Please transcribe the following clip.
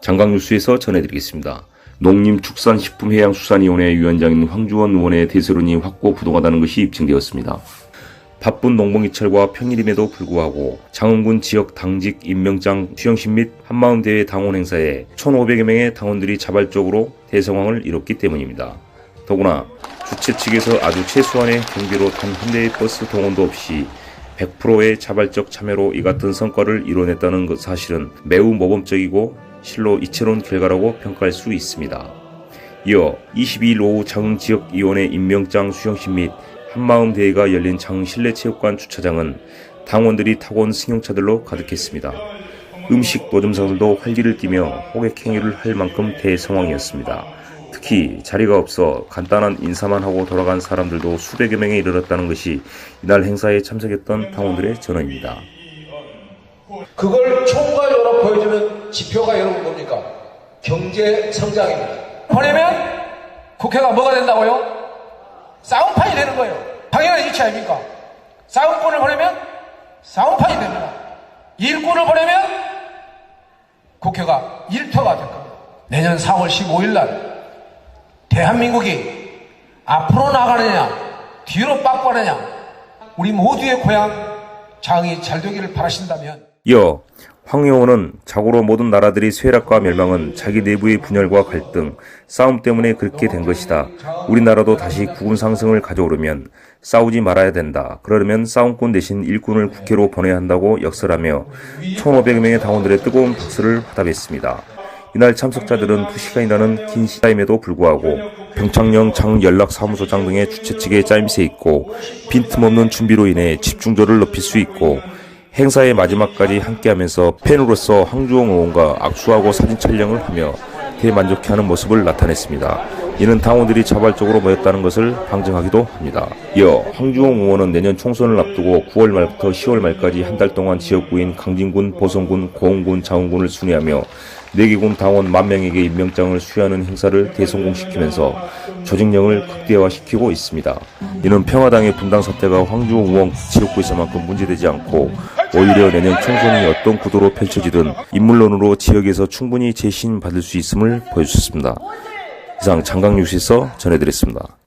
장강 뉴스에서 전해드리겠습니다. 농림축산식품해양수산위원회 위원장인 황주원 의원의 대세론이 확고 부동하다는 것이 입증되었습니다. 바쁜 농봉이철과 평일임에도 불구하고 장흥군 지역 당직 임명장 수영식 및 한마음 대회 당원 행사에 1,500여 명의 당원들이 자발적으로 대성황을 이뤘기 때문입니다. 더구나 주최 측에서 아주 최소한의 경비로 단 한 대의 버스 동원도 없이 100%의 자발적 참여로 이 같은 성과를 이뤄냈다는 것 사실은 매우 모범적이고 실로 이채로운 결과라고 평가할 수 있습니다. 이어 22일 오후 장흥지역위원회 임명장 수형식 및 한마음 대회가 열린 장흥 실내체육관 주차장은 당원들이 타고 온 승용차들로 가득했습니다. 음식 노점상들도 활기를 띠며 호객 행위를 할 만큼 대성황이었습니다. 특히 자리가 없어 간단한 인사만 하고 돌아간 사람들도 수백여 명에 이르렀다는 것이 이날 행사에 참석했던 당원들의 전언입니다. 그걸 총괄적으로 보여주는 지표가 여러분 뭡니까? 경제 성장입니다. 보내면 국회가 뭐가 된다고요? 싸움판이 되는 거예요. 당연한 이치 아닙니까? 싸움꾼을 보내면 싸움판이 됩니다. 일꾼을 보내면 국회가 일터가 될 겁니다. 내년 4월 15일 날 대한민국이 앞으로 나가느냐 뒤로 빠꾸하느냐 우리 모두의 고향 장이 잘 되기를 바라신다면 이어 황 의원은 자고로 모든 나라들이 쇠락과 멸망은 자기 내부의 분열과 갈등, 싸움 때문에 그렇게 된 것이다. 우리나라도 다시 국군 상승을 가져오려면 싸우지 말아야 된다. 그러려면 싸움꾼 대신 일꾼을 국회로 보내야 한다고 역설하며 1,500명의 당원들의 뜨거운 박수를 화답했습니다. 이날 참석자들은 2시간이라는 긴 시타임에도 불구하고 병창령 장연락사무소장 등의 주최 측의 짜임새 있고 빈틈없는 준비로 인해 집중도를 높일 수 있고 행사의 마지막까지 함께하면서 팬으로서 황주홍 의원과 악수하고 사진 촬영을 하며 대만족해하는 모습을 나타냈습니다. 이는 당원들이 자발적으로 모였다는 것을 방증하기도 합니다. 이어 황주홍 의원은 내년 총선을 앞두고 9월 말부터 10월 말까지 한 달 동안 지역구인 강진군, 보성군, 고흥군, 장흥군을 순회하며 4개군 당원 만 명에게 임명장을 수여하는 행사를 대성공시키면서 조직력을 극대화시키고 있습니다. 이는 평화당의 분당 사태가 황주홍 의원 지역구에서만큼 문제되지 않고 오히려 내년 총선이 어떤 구도로 펼쳐지든 인물론으로 지역에서 충분히 재신 받을 수 있음을 보여주셨습니다. 이상 장강뉴스에서 전해드렸습니다.